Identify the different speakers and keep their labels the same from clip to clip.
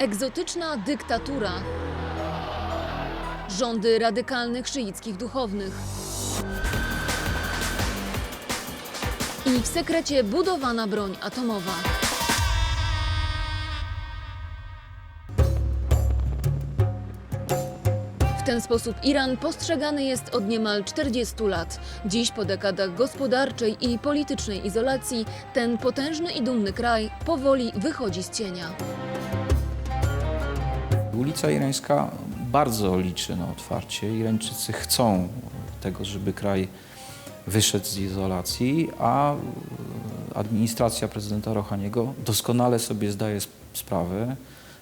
Speaker 1: Egzotyczna dyktatura. Rządy radykalnych szyickich duchownych. I w sekrecie budowana broń atomowa. W ten sposób Iran postrzegany jest od niemal 40 lat. Dziś po dekadach gospodarczej i politycznej izolacji ten potężny i dumny kraj powoli wychodzi z cienia.
Speaker 2: Ulica Irańska bardzo liczy na otwarcie. Irańczycy chcą tego, żeby kraj wyszedł z izolacji, a administracja prezydenta Rohaniego doskonale sobie zdaje sp- sprawę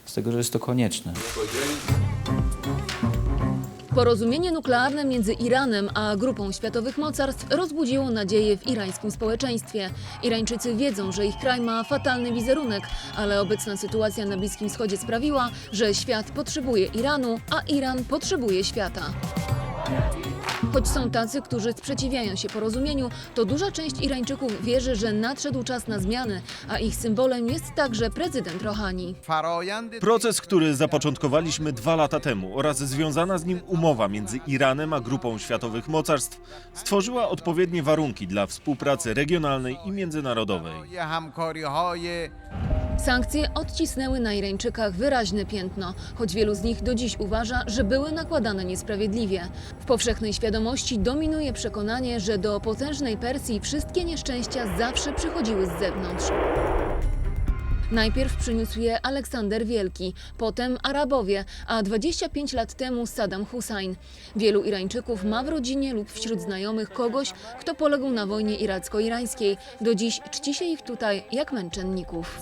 Speaker 2: z tego, że jest to konieczne.
Speaker 1: Porozumienie nuklearne między Iranem a grupą światowych mocarstw rozbudziło nadzieję w irańskim społeczeństwie. Irańczycy wiedzą, że ich kraj ma fatalny wizerunek, ale obecna sytuacja na Bliskim Wschodzie sprawiła, że świat potrzebuje Iranu, a Iran potrzebuje świata. Choć są tacy, którzy sprzeciwiają się porozumieniu, to duża część Irańczyków wierzy, że nadszedł czas na zmiany, a ich symbolem jest także prezydent Rohani.
Speaker 3: Proces, który zapoczątkowaliśmy dwa lata temu oraz związana z nim umowa między Iranem a grupą światowych mocarstw stworzyła odpowiednie warunki dla współpracy regionalnej i międzynarodowej.
Speaker 1: Sankcje odcisnęły na Irańczykach wyraźne piętno, choć wielu z nich do dziś uważa, że były nakładane niesprawiedliwie. W powszechnej świadomości dominuje przekonanie, że do potężnej Persji wszystkie nieszczęścia zawsze przychodziły z zewnątrz. Najpierw przyniósł je Aleksander Wielki, potem Arabowie, a 25 lat temu Saddam Hussein. Wielu Irańczyków ma w rodzinie lub wśród znajomych kogoś, kto poległ na wojnie iracko-irańskiej. Do dziś czci się ich tutaj jak męczenników.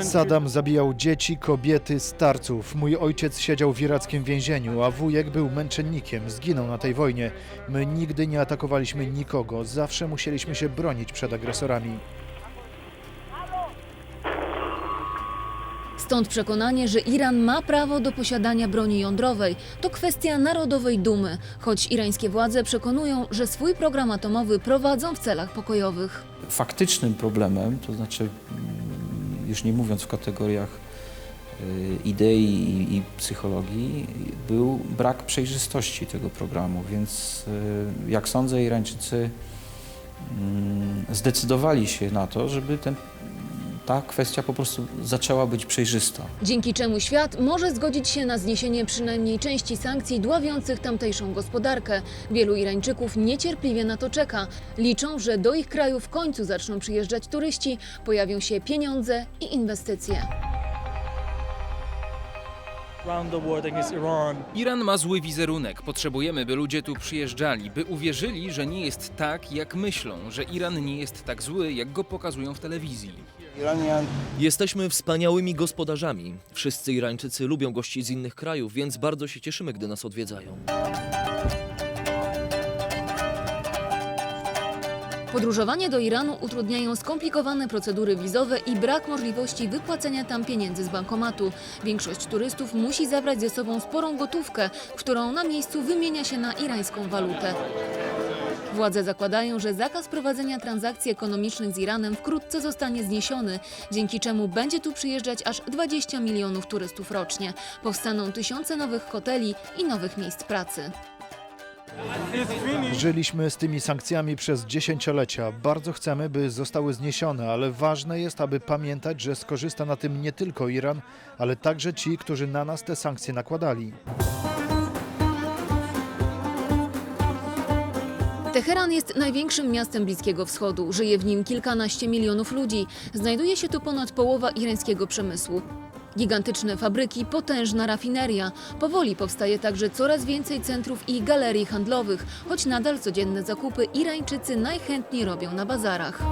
Speaker 4: Saddam
Speaker 5: zabijał dzieci, kobiety, starców. Mój ojciec siedział w irackim więzieniu, a wujek był męczennikiem, zginął na tej wojnie. My nigdy nie atakowaliśmy nikogo, zawsze musieliśmy się bronić przed agresorami.
Speaker 1: Stąd przekonanie, że Iran ma prawo do posiadania broni jądrowej. To kwestia narodowej dumy, choć irańskie władze przekonują, że swój program atomowy prowadzą w celach pokojowych.
Speaker 2: Faktycznym problemem, to znaczy mm, już nie mówiąc w kategoriach y, idei i, psychologii, był brak przejrzystości tego programu, więc y, jak sądzę Irańczycy mm, zdecydowali się na to, żeby ten, ta kwestia po prostu zaczęła być przejrzysta.
Speaker 1: Dzięki czemu świat może zgodzić się na zniesienie przynajmniej części sankcji dławiących tamtejszą gospodarkę. Wielu Irańczyków niecierpliwie na to czeka. Liczą, że do ich kraju w końcu zaczną przyjeżdżać turyści, pojawią się pieniądze i inwestycje.
Speaker 4: Iran
Speaker 6: ma zły wizerunek. Potrzebujemy, by ludzie tu przyjeżdżali, by uwierzyli, że nie jest tak, jak myślą, że Iran nie jest tak zły, jak go pokazują w telewizji.
Speaker 7: Jesteśmy wspaniałymi gospodarzami. Wszyscy Irańczycy lubią gości z innych krajów, więc bardzo się cieszymy, gdy nas odwiedzają.
Speaker 1: Podróżowanie do Iranu utrudniają skomplikowane procedury wizowe i brak możliwości wypłacenia tam pieniędzy z bankomatu. Większość turystów musi zabrać ze sobą sporą gotówkę, którą na miejscu wymienia się na irańską walutę. Władze zakładają, że zakaz prowadzenia transakcji ekonomicznych z Iranem wkrótce zostanie zniesiony, dzięki czemu będzie tu przyjeżdżać aż 20 milionów turystów rocznie. Powstaną tysiące nowych hoteli i nowych miejsc pracy.
Speaker 5: Żyliśmy z tymi sankcjami przez dziesięciolecia. Bardzo chcemy, by zostały zniesione, ale ważne jest, aby pamiętać, że skorzysta na tym nie tylko Iran, ale także ci, którzy na nas te sankcje nakładali.
Speaker 1: Teheran jest największym miastem Bliskiego Wschodu. Żyje w nim kilkanaście milionów ludzi. Znajduje się tu ponad połowa irańskiego przemysłu. Gigantyczne fabryki, potężna rafineria. Powoli powstaje także coraz więcej centrów i galerii handlowych, choć nadal codzienne zakupy Irańczycy najchętniej robią na bazarach.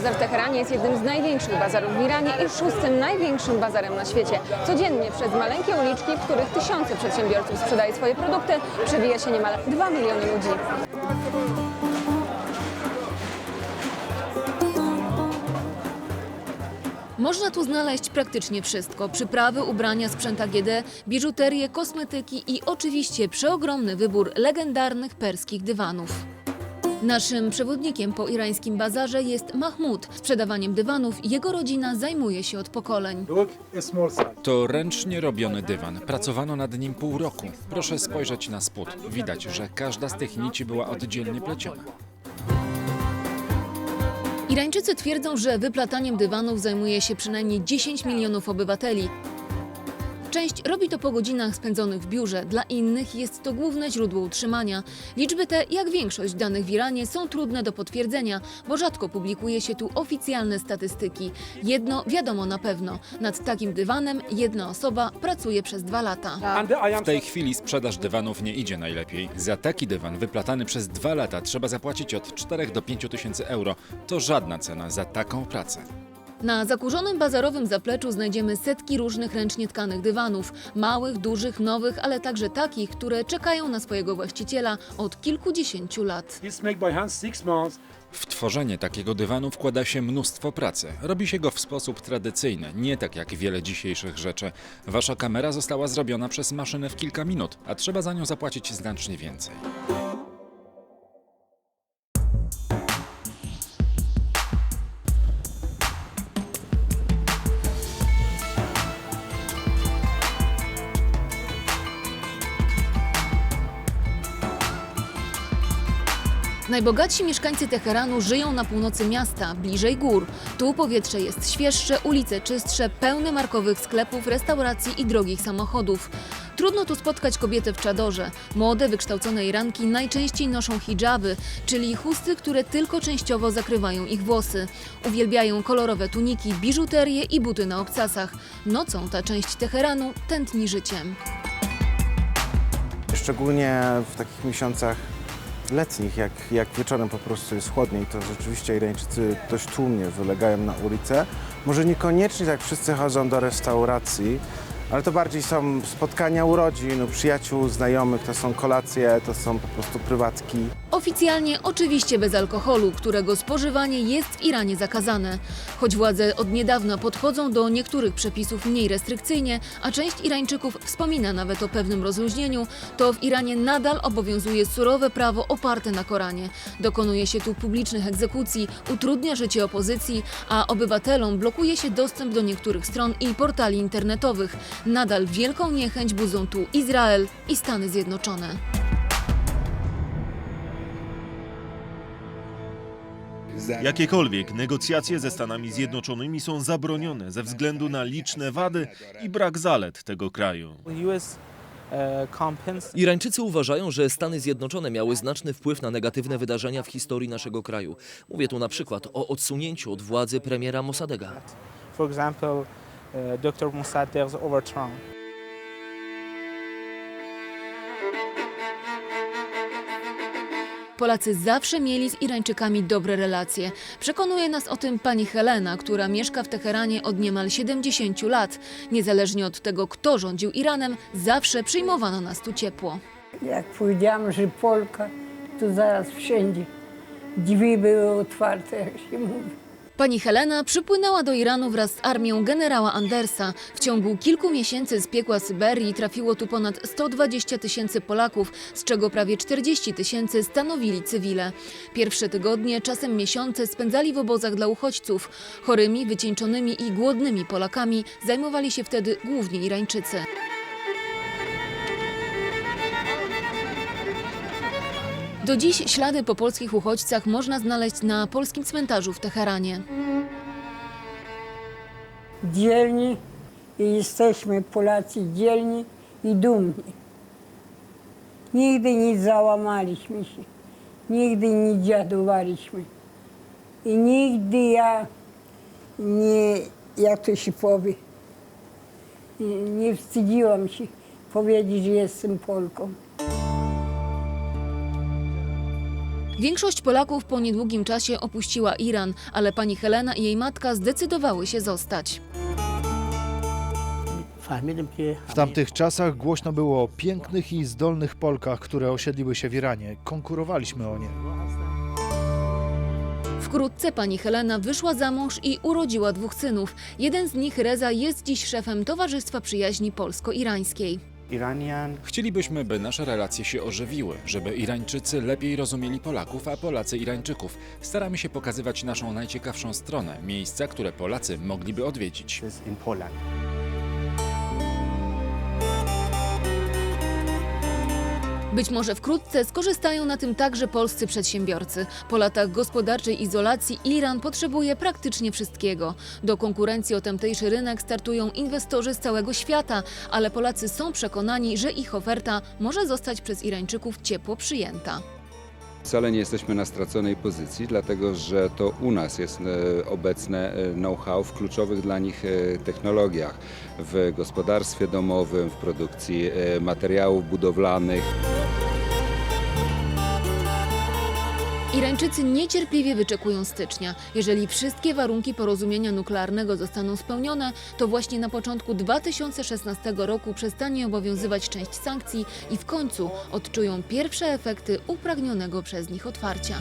Speaker 8: Bazar w Teheranie jest jednym z największych bazarów w Iranie i szóstym największym bazarem na świecie. Codziennie przez maleńkie uliczki, w których tysiące przedsiębiorców sprzedaje swoje produkty, przewija się niemal 2 miliony ludzi.
Speaker 1: Można tu znaleźć praktycznie wszystko: przyprawy, ubrania, sprzęt AGD, biżuterię, kosmetyki i oczywiście przeogromny wybór legendarnych perskich dywanów. Naszym przewodnikiem po irańskim bazarze jest Mahmud. Sprzedawaniem dywanów jego rodzina zajmuje się od pokoleń.
Speaker 9: To ręcznie robiony dywan. Pracowano nad nim pół roku. Proszę spojrzeć na spód. Widać, że każda z tych nici była oddzielnie pleciona.
Speaker 1: Irańczycy twierdzą, że wyplataniem dywanów zajmuje się przynajmniej 10 milionów obywateli. Część robi to po godzinach spędzonych w biurze, dla innych jest to główne źródło utrzymania. Liczby te, jak większość danych w Iranie, są trudne do potwierdzenia, bo rzadko publikuje się tu oficjalne statystyki. Jedno wiadomo na pewno: nad takim dywanem jedna osoba pracuje przez dwa lata.
Speaker 9: W tej chwili sprzedaż dywanów nie idzie najlepiej. Za taki dywan wyplatany przez dwa lata trzeba zapłacić od 4 do 5 tysięcy euro. To żadna cena za taką pracę.
Speaker 1: Na zakurzonym bazarowym zapleczu znajdziemy setki różnych ręcznie tkanych dywanów. Małych, dużych, nowych, ale także takich, które czekają na swojego właściciela od kilkudziesięciu lat.
Speaker 9: W tworzenie takiego dywanu wkłada się mnóstwo pracy. Robi się go w sposób tradycyjny, nie tak jak wiele dzisiejszych rzeczy. Wasza kamera została zrobiona przez maszynę w kilka minut, a trzeba za nią zapłacić znacznie więcej.
Speaker 1: Najbogatsi mieszkańcy Teheranu żyją na północy miasta, bliżej gór. Tu powietrze jest świeższe, ulice czystsze, pełne markowych sklepów, restauracji i drogich samochodów. Trudno tu spotkać kobietę w czadorze. Młode, wykształcone Iranki najczęściej noszą hijaby, czyli chusty, które tylko częściowo zakrywają ich włosy. Uwielbiają kolorowe tuniki, biżuterię i buty na obcasach. Nocą ta część Teheranu tętni życiem.
Speaker 10: Szczególnie w takich miesiącach letnich, jak, jak wieczorem po prostu jest chłodniej, to rzeczywiście Irańczycy dość tłumnie wylegają na ulicę. Może niekoniecznie tak wszyscy chodzą do restauracji, ale to bardziej są spotkania urodzin, przyjaciół, znajomych, to są kolacje, to są po prostu prywatki.
Speaker 1: Oficjalnie oczywiście bez alkoholu, którego spożywanie jest w Iranie zakazane. Choć władze od niedawna podchodzą do niektórych przepisów mniej restrykcyjnie, a część Irańczyków wspomina nawet o pewnym rozluźnieniu, to w Iranie nadal obowiązuje surowe prawo oparte na Koranie. Dokonuje się tu publicznych egzekucji, utrudnia życie opozycji, a obywatelom blokuje się dostęp do niektórych stron i portali internetowych. Nadal wielką niechęć budzą tu Izrael i Stany Zjednoczone.
Speaker 3: Jakiekolwiek negocjacje ze Stanami Zjednoczonymi są zabronione ze względu na liczne wady i brak zalet tego kraju.
Speaker 7: Irańczycy uważają, że Stany Zjednoczone miały znaczny wpływ na negatywne wydarzenia w historii naszego kraju. Mówię tu na przykład o odsunięciu od władzy premiera Mossadegha.
Speaker 4: for example, Dr. Mossadegh's overthrow.
Speaker 1: Polacy zawsze mieli z Irańczykami dobre relacje. Przekonuje nas o tym pani Helena, która mieszka w Teheranie od niemal 70 lat. Niezależnie od tego, kto rządził Iranem, zawsze przyjmowano nas tu ciepło.
Speaker 11: Jak powiedziałam, że Polka, to zaraz wszędzie drzwi były otwarte, jak się mówi.
Speaker 1: Pani Helena przypłynęła do Iranu wraz z armią generała Andersa. W ciągu kilku miesięcy z piekła Syberii trafiło tu ponad 120 tysięcy Polaków, z czego prawie 40 tysięcy stanowili cywile. Pierwsze tygodnie, czasem miesiące spędzali w obozach dla uchodźców. Chorymi, wycieńczonymi i głodnymi Polakami zajmowali się wtedy głównie Irańczycy. Do dziś ślady po polskich uchodźcach można znaleźć na polskim cmentarzu w Teheranie.
Speaker 11: Dzielni i jesteśmy Polacy dzielni i dumni. Nigdy nie załamaliśmy się, nigdy nie dziadowaliśmy. I nigdy ja nie, jak to się powie, nie, wstydziłam się powiedzieć, że jestem Polką.
Speaker 1: Większość Polaków po niedługim czasie opuściła Iran, ale pani Helena i jej matka zdecydowały się zostać.
Speaker 5: W tamtych czasach głośno było o pięknych i zdolnych Polkach, które osiedliły się w Iranie. Konkurowaliśmy o nie.
Speaker 1: Wkrótce pani Helena wyszła za mąż i urodziła dwóch synów. Jeden z nich, Reza, jest dziś szefem Towarzystwa Przyjaźni Polsko-Irańskiej.
Speaker 9: Chcielibyśmy, by nasze relacje się ożywiły, żeby Irańczycy lepiej rozumieli Polaków, a Polacy Irańczyków. Staramy się pokazywać naszą najciekawszą stronę, miejsca, które Polacy mogliby odwiedzić.
Speaker 1: Być może wkrótce skorzystają na tym także polscy przedsiębiorcy. Po latach gospodarczej izolacji Iran potrzebuje praktycznie wszystkiego. Do konkurencji o tamtejszy rynek startują inwestorzy z całego świata, ale Polacy są przekonani, że ich oferta może zostać przez Irańczyków ciepło przyjęta.
Speaker 12: Wcale nie jesteśmy na straconej pozycji, dlatego że to u nas jest e, obecne e, know-how w kluczowych dla nich e, technologiach, w gospodarstwie domowym, w produkcji materiałów budowlanych.
Speaker 1: Irańczycy niecierpliwie wyczekują stycznia. Jeżeli wszystkie warunki porozumienia nuklearnego zostaną spełnione, to właśnie na początku 2016 roku przestanie obowiązywać część sankcji i w końcu odczują pierwsze efekty upragnionego przez nich otwarcia.